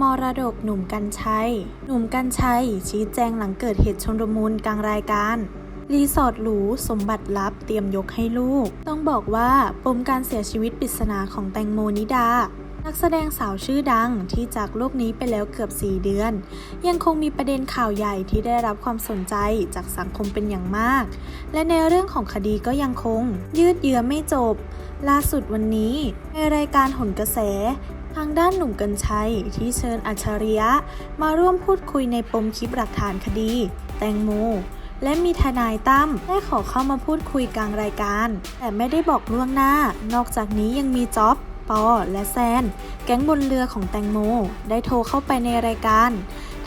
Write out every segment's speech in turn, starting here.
มรดกหนุ่มกัญชัย หนุ่มกัญชัย ชี้แจงหลังเกิดเหตุชนรมุนกลางรายการ รีสอร์ทหรูสมบัติลับเตรียมยกให้ลูก ต้องบอกว่าปมการเสียชีวิตปริศนาของแตงโมนิดา นักแสดงสาวชื่อดังที่จากโลกนี้ไปแล้วเกือบ 4 เดือน ยังคงมีประเด็นข่าวใหญ่ที่ได้รับความสนใจจากสังคมเป็นอย่างมาก และในเรื่องของคดีก็ยังคง ยืดเยื้อไม่จบล่าสุดวันนี้ ในรายการหนกระแส ทางด้านหนุ่มกัญชัยที่เชิญอัจฉริยะ มาร่วมพูดคุยในปมคลิปหลักฐานคดี แตงโม และมีทนายตั้มได้ขอเข้ามาพูดคุยกลางรายการ แต่ไม่ได้บอกล่วงหน้า นอกจากนี้ยังมีจ๊อบปอและแซน แก๊งบนเรือของแตงโม ได้โทรเข้าไปในรายการ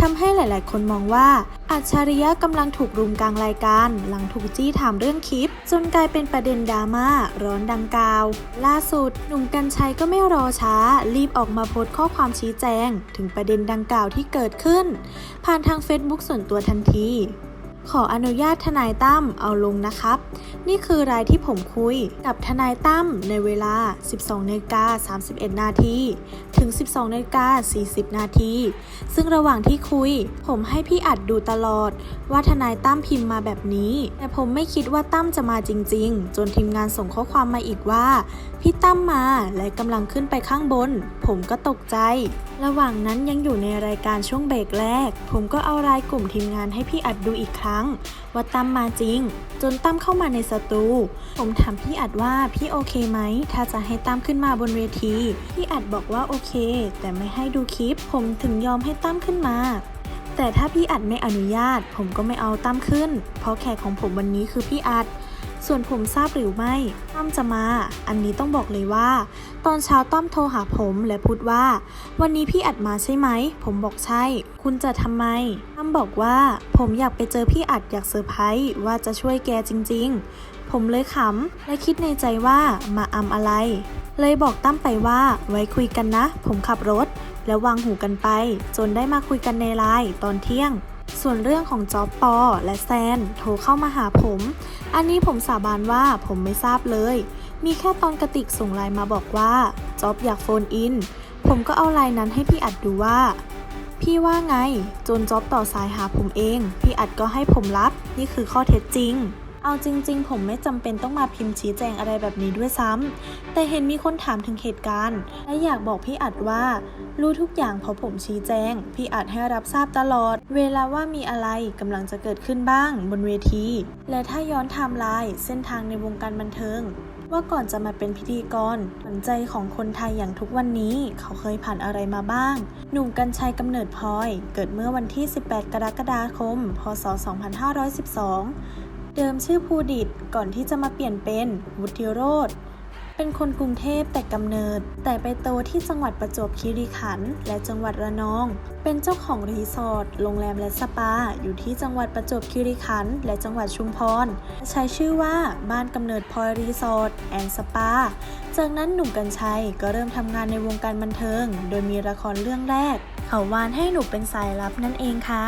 ทำให้หลาย ๆ คนมองว่า อัจฉริยะกำลังถูกรุมกลางรายการ หลังถูกจี้ถามเรื่องคลิป จนกลายเป็นประเด็นดราม่าร้อนดังกล่าว ล่าสุด หนุ่มกัญชัยก็ไม่รอช้า รีบออกมาโพสต์ข้อความชี้แจง ถึงประเด็นดังกล่าวที่เกิดขึ้น ผ่านทางเฟซบุ๊กส่วนตัวทันที ขออนุญาตทนายตั้มเอาลงนะครับ นี่คือรายที่ผมคุยกับทนายตั้มในเวลา 12นาฬิกา31 นาทีถึง 12นาฬิกา40 นาที ซึ่งระหว่างที่คุย ผมให้พี่อัดดูตลอด ว่าทนายตั้มพิมพ์มาแบบนี้ แต่ผมไม่คิดว่าตั้มจะมาจริง ๆ จนทีมงานส่งข้อความมาอีกว่า พี่ตั้มมาและกำลังขึ้นไปข้างบน ผมก็ตกใจ ระหว่างนั้นยังอยู่ในรายการช่วงเบรกแรก ผมก็เอารายกลุ่มทีมงานให้พี่อัดดูอีกครั้งว่าตั้มมาจริง จนตั้มเข้ามาในสตู ผมถามพี่อัดว่าพี่โอเคไหม ถ้าจะให้ตั้มขึ้นมาบนเวที พี่อัดบอกว่าโอเค แต่ไม่ให้ดูคลิป ผมถึงยอมให้ตั้มขึ้นมาแต่ถ้าพี่อัดไม่อนุญาต ผมก็ไม่เอาตั้มขึ้น เพราะแขกของผมวันนี้คือพี่อัด ส่วนผมทราบหรือไม่ตั้มจะมา อันนี้ต้องบอกเลยว่า ตอนเช้าตั้มโทรหาผมและพูดว่า วันนี้พี่อัดมาใช่ไหม ผมบอกใช่ คุณจะทำไมตั้มบอกว่า ผมอยากไปเจอพี่อัดอยากเซอร์ไพรส์ว่าจะช่วยแกจริง ๆ ผมเลยขำและคิดในใจว่ามาอำอะไร เลยบอกตั้มไปว่าไว้คุยกันนะ ผมขับรถ แล้ววางหูกันไป จนได้มาคุยกันในไลน์ตอนเที่ยง ส่วนเรื่องของจอบปอและแซนโทรเข้ามาหาผม อันนี้ผมสาบานว่าผมไม่ทราบเลย มีแค่ตอนกระติกส่งไลน์มาบอกว่าจอบอยากโฟนอิน ผมก็เอาไลน์นั้นให้พี่อัดดูว่า พี่ว่าไง จนจอบต่อสายหาผมเอง พี่อัดก็ให้ผมรับ นี่คือข้อเท็จจริง เอาจริง ๆ ผมไม่จำเป็นต้องมาพิมพ์ชี้แจงอะไรแบบนี้ด้วยซ้ำแต่เห็นมีคนถามถึงเหตุการณ์ และอยากบอกพี่อัดว่า รู้ทุกอย่างเพราะผมชี้แจง พี่อัดให้รับทราบตลอด เวลาว่ามีอะไรกำลังจะเกิดขึ้นบ้าง บนเวที และถ้าย้อนไทม์ไลน์เส้นทางในวงการบันเทิงว่าก่อนจะมาเป็นพิธีกรขวัญใจของคนไทยอย่างทุกวันนี้เขาเคยผ่านอะไรมาบ้าง หนุ่มกัญชัยกำเนิดพลอย เกิดเมื่อวันที่ 18 กรกฎาคม พศ 2512 เดิมชื่อภูดิตก่อนที่จะมาเปลี่ยนเป็นวุฒิโรธเป็นคนกรุงเทพแต่กำเนิด แต่ไปโตที่จังหวัดประจวบคีรีขันธ์และจังหวัดระนอง เป็นเจ้าของรีสอร์ทโรงแรมและสปา อยู่ที่จังหวัดประจวบคีรีขันธ์และจังหวัดชุมพร ใช้ชื่อว่าบ้านกำเนิดพลอยรีสอร์ทแอนด์สปา จากนั้นหนุ่มกัญชัยก็เริ่มทำงานในวงการบันเทิง โดยมีละครเรื่องแรก เขาวานให้หนูเป็นสายลับนั่นเองค่ะ